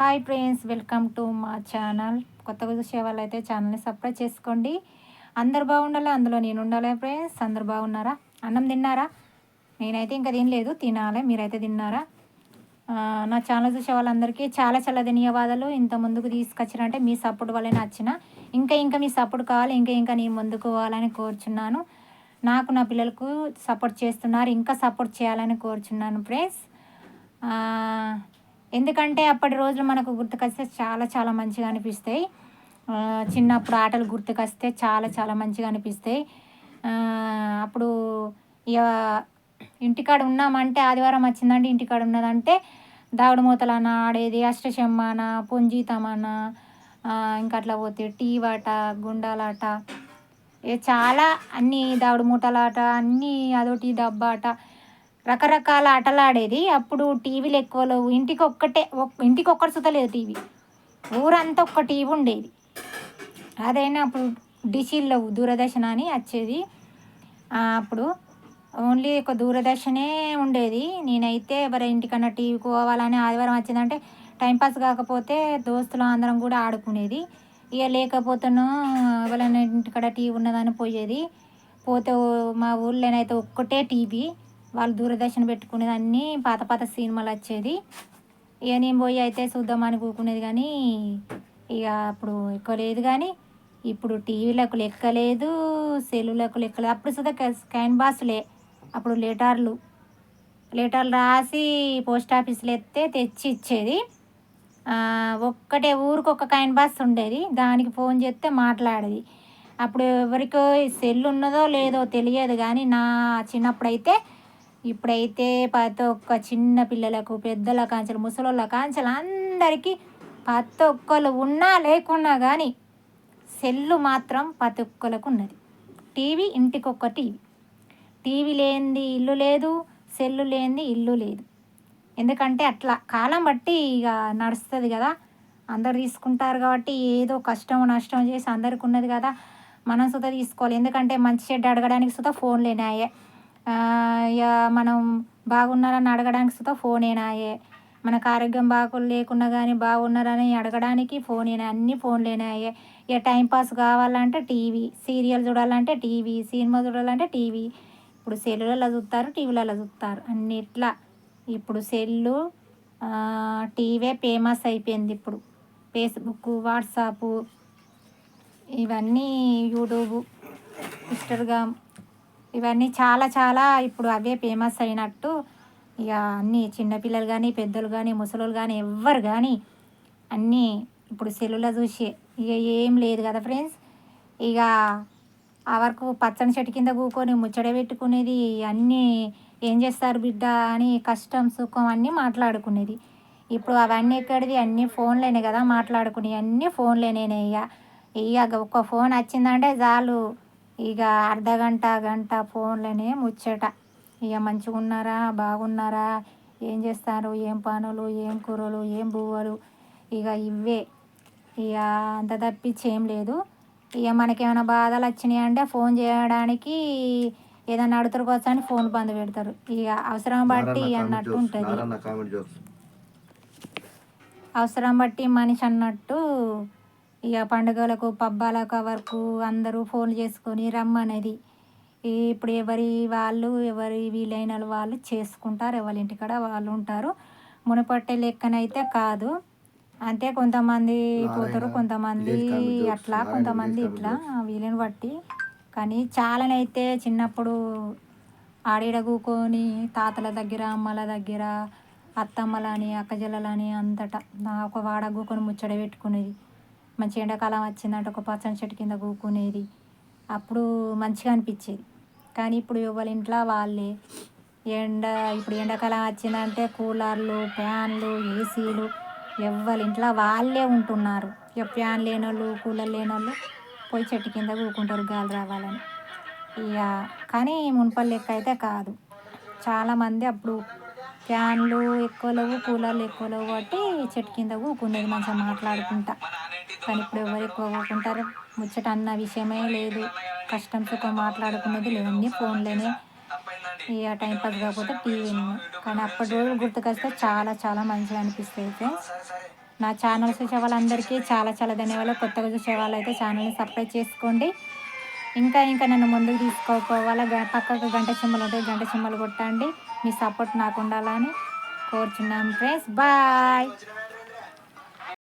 Hi friends welcome to మా channel. కొత్తగా చూసే వాళ్ళైతే ఛానల్ని సబ్స్క్రైబ్ చేసుకోండి. అందరు బాగుండాలి? అందులో నేను ఉండాలి ఫ్రెండ్స్? అందరు బాగున్నారా? అన్నం తిన్నారా? నేనైతే ఇంకా తినలేదు తినాలి. మీరైతే తిన్నారా? నా ఛానల్ చూసే వాళ్ళందరికీ చాలా చాలా ధన్యవాదాలు. ఇంత ముందుకు తీసుకొచ్చినంటే మీ సపోర్ట్ వల్లే నచ్చిన. ఇంకా ఇంకా మీ సపోర్ట్ కావాలి ఇంకా ఇంకా నేను ముందుకు పోవాలని కోరుచున్నాను. నాకు నా పిల్లలకు సపోర్ట్ చేస్తున్నారు ఇంకా సపోర్ట్ చేయాలని కోరుచున్నాను ఫ్రెండ్స్. ఎందుకంటే అప్పటి రోజులు మనకు గుర్తుకొస్తే చాలా చాలా మంచిగా అనిపిస్తాయి. చిన్నప్పుడు ఆటలు గుర్తుకొస్తే చాలా చాలా మంచిగా అనిపిస్తాయి. అప్పుడు ఇక ఇంటికాడ ఉన్నామంటే ఆదివారం వచ్చిందంటే ఇంటికాడ ఉన్నదంటే దాగుడు మూతలన ఆడేది అష్టశమ్మన పుంజీతమన ఇంకా అట్లా పోతే టీవాట గుండాలాట. ఏ చాలా అన్ని దావుడు మూటలాట అన్నీ అదొకటి డబ్బాట. రకరకాల ఆటలు ఆడేది అప్పుడు టీవీలు ఎక్కువ లేవు. ఇంటికి ఒక్కటే ఇంటికి ఒక్కటి సుత లేదు టీవీ. ఊరంతా ఒక్క టీవీ ఉండేది. అదైనా అప్పుడు డిషిల్లో దూరదర్శన అని వచ్చేది. అప్పుడు ఓన్లీ ఒక దూరదర్శనే ఉండేది. నేనైతే ఎవరి ఇంటికన్నా టీవీ పోవాలని ఆదివారం వచ్చిందంటే టైంపాస్ కాకపోతే దోస్తులు అందరం కూడా ఆడుకునేది. ఇక లేకపోతేనో ఎవరైనా ఇంటికాడ టీవీ ఉన్నదని పోయేది. పోతే మా ఊళ్ళోనైతే ఒక్కటే టీవీ. వాళ్ళు దూరదర్శన్ పెట్టుకునేది అన్నీ పాత పాత సినిమాలు వచ్చేది. ఇక నేను పోయి అయితే చూద్దామని కూకునేది కానీ ఇక అప్పుడు ఎక్కువ లేదు కానీ ఇప్పుడు టీవీలకు లెక్క లేదు సెల్లులకు లెక్క లేదు. అప్పుడు సుధా స్కాన్ బాస్లే అప్పుడు లెటర్లు. లెటర్లు రాసి పోస్ట్ ఆఫీస్లో ఎత్తే తెచ్చి ఇచ్చేది. ఒక్కటే ఊరికి ఒక కాయిన్ బాస్ ఉండేది. దానికి ఫోన్ చేస్తే మాట్లాడేది. అప్పుడు ఎవరికో సెల్ ఉన్నదో లేదో తెలియదు కానీ నా చిన్నప్పుడైతే ఇప్పుడైతే ప్రతి ఒక్క చిన్న పిల్లలకు పెద్దల కాంచెలు ముసలోళ్ళ కాంచెలు అందరికీ ప్రతి ఒక్కరు ఉన్నా లేకున్నా కానీ సెల్లు మాత్రం ప్రతి ఒక్కరికి ఉన్నది టీవీ ఇంటికొక్క టీవీ. టీవీ లేనిది ఇల్లు లేదు సెల్లు లేనిది ఇల్లు లేదు. ఎందుకంటే అట్లా కాలం బట్టి ఇక నడుస్తుంది కదా. అందరు తీసుకుంటారు కాబట్టి ఏదో కష్టం నష్టం చేసి అందరికి ఉన్నది కదా. మనం సుత తీసుకోవాలి. ఎందుకంటే మంచి చెడ్డ అడగడానికి సుత ఫోన్లేనాయే. మనం బాగున్నారని అడగడానికి సుత ఫోనేనాయే మనకు ఆరోగ్యం బాగు లేకున్నా కానీ బాగున్నారని అడగడానికి ఫోనేనా అన్ని ఫోన్లేనాయే ఇక టైంపాస్ కావాలంటే టీవీ సీరియల్ చూడాలంటే టీవీ సినిమా చూడాలంటే టీవీ ఇప్పుడు సెల్లులలో చూస్తారు టీవీలలో చూస్తారు అన్నిట్లా. ఇప్పుడు సెల్లు టీవీ ఫేమస్ అయిపోయింది ఇప్పుడు. ఫేస్బుక్ వాట్సాప్ ఇవన్నీ యూట్యూబ్ ఇన్స్టాగ్రామ్ ఇవన్నీ చాలా చాలా ఇప్పుడు అవే ఫేమస్ అయినట్టు ఇక అన్నీ చిన్నపిల్లలు కానీ పెద్దలు కానీ ముసలోళ్ళు కానీ ఎవ్వరు కానీ అన్నీ ఇప్పుడు సెల్లులో చూసి ఇక ఏం లేదు కదా ఫ్రెండ్స్ ఇక ఆ వరకు పచ్చని చెట్టు కింద కూకొని ముచ్చట పెట్టుకునేది అన్నీ ఏం చేస్తారు బిడ్డ అని కష్టం సుఖం అన్నీ మాట్లాడుకునేది. ఇప్పుడు అవన్నీ ఎక్కడిది? అన్నీ ఫోన్లేనే కదా మాట్లాడుకునేవి అన్నీ ఫోన్లేనే ఇక. ఇక ఒక ఫోన్ వచ్చిందంటే చాలు. ఇక అర్ధ గంట గంట ఫోన్లోనే ముచ్చట. ఇక మంచిగా ఉన్నారా బాగున్నారా ఏం చేస్తారు ఏం పనులు ఏం కూరలు ఏం బువ్వలు ఇక ఇవే ఇక అంత తప్పించి ఏం లేదు. ఇక మనకేమైనా బాధలు వచ్చినాయి అంటే ఫోన్ చేయడానికి ఏదైనా అడుగుతారు అని ఫోన్ బంద్ పెడతారు. ఇక అవసరం బట్టి అన్నట్టు ఉంటుంది. అవసరం బట్టి మనిషి అన్నట్టు ఇక పండుగలకు పబ్బాలకు వరకు అందరూ ఫోన్ చేసుకొని రమ్మనేది. ఇప్పుడు ఎవరి వాళ్ళు ఎవరి వీలైన వాళ్ళు చేసుకుంటారు ఎవరి ఇంటికాడ వాళ్ళు ఉంటారు. మునుపట్టే లెక్కనైతే కాదు. అంతే కొంతమంది పోతారు కొంతమంది అట్లా కొంతమంది ఇట్లా వీళ్ళని బట్టి. కానీ చాలానైతే చిన్నప్పుడు ఆడిడ కూకొని తాతల దగ్గర అమ్మల దగ్గర అత్తమ్మలని అక్కజల్లలని అంతటా ఒక వాడ కూకొని ముచ్చట పెట్టుకునేది. మంచి ఎండాకాలం వచ్చిందంటే ఒక పచ్చని చెట్టు కింద కూకునేది. అప్పుడు మంచిగా అనిపించేది. కానీ ఇప్పుడు ఎవరి ఇంట్లో వాళ్ళే ఎండ ఇప్పుడు ఎండాకాలం వచ్చిందంటే కూలర్లు ఫ్యాన్లు ఏసీలు ఎవరి ఇంట్లో వాళ్ళే ఉంటున్నారు. ఇక ఫ్యాన్ లేనోళ్ళు కూలర్ లేనోళ్ళు పోయి చెట్టు కింద కూకుంటారు గాలి రావాలని. ఇక కానీ మున్పల్ లెక్క అయితే కాదు. చాలామంది అప్పుడు ఫ్యాన్లు ఎక్కువ లేవు కూలర్లు ఎక్కువ లేవు కాబట్టి చెట్టు కింద కూకునేది మంచిగా మాట్లాడుకుంటా. కానీ ఇప్పుడు ఎవరు ఎక్కువ పోకుంటారు ముచ్చట అన్న విషయమే లేదు. కష్టం సుఖం మాట్లాడుకునేది లేదు అన్నీ ఫోన్లోనే ఇక టైం పాస్ కాకపోతే టీవీ కానీ అప్పటి రోజులు గుర్తుకొస్తే చాలా చాలా మంచిగా అనిపిస్తాయి ఫ్రెండ్స్. నా ఛానల్ చూసే వాళ్ళందరికీ చాలా చాలా ధన్యవాదాలు. కొత్తగా చూసే వాళ్ళైతే ఛానల్ని సబ్స్క్రైబ్ చేసుకోండి. ఇంకా ఇంకా నన్ను ముందుకు తీసుకోపోవాలా? గ- పక్కకు గంట సింబల్ ఉంటాయి గంట సింబల్ కొట్టండి. మీ సపోర్ట్ నాకు ఉండాలని కోరుచున్నాం ఫ్రెండ్స్. బాయ్!